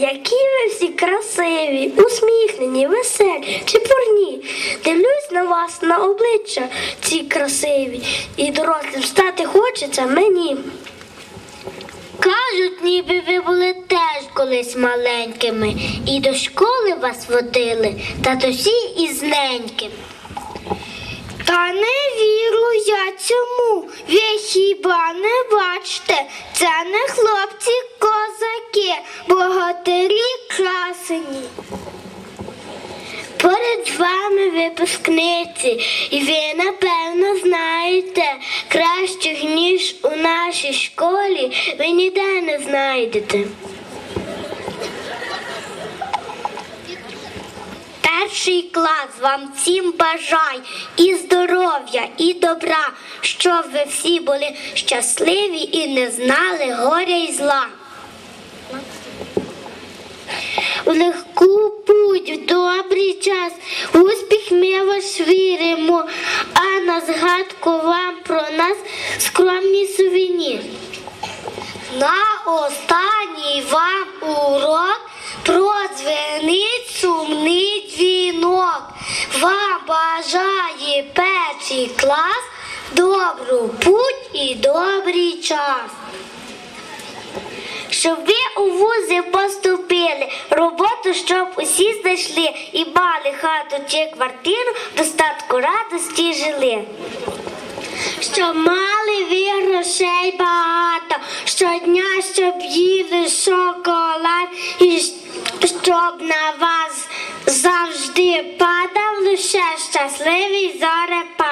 які ви всі красиві, усміхнені, веселі, чепурні. Дивлюсь на вас на обличчя ці красиві, і дорослим стати хочеться мені. Кажуть, ніби ви були теж колись маленькими, і до школи вас водили, та то всі із неньким. Та не вірю я цьому. Ви хіба не бачите? Це не хлопці Поряд з вами випускниці, і ви напевно знаєте, кращих, ніж у нашій школі, ви ніде не знайдете. Перший клас вам всім бажай і здоров'я, і добра, щоб ви всі були щасливі і не знали горя і зла. В легку путь, в добрий час, успіх ми вас віримо, а на згадку вам про нас скромні сувенір. На останній вам урок продзвенить сумний дзвінок. Вам бажає перший клас добру путь і добрий час. Щоб ви у вузи поступили, роботу, щоб усі знайшли і мали хату чи квартиру, достатку радості жили. Щоб мали ви грошей багато, щодня, щоб їли шоколад, і щоб на вас завжди падав лише щасливий зорепад.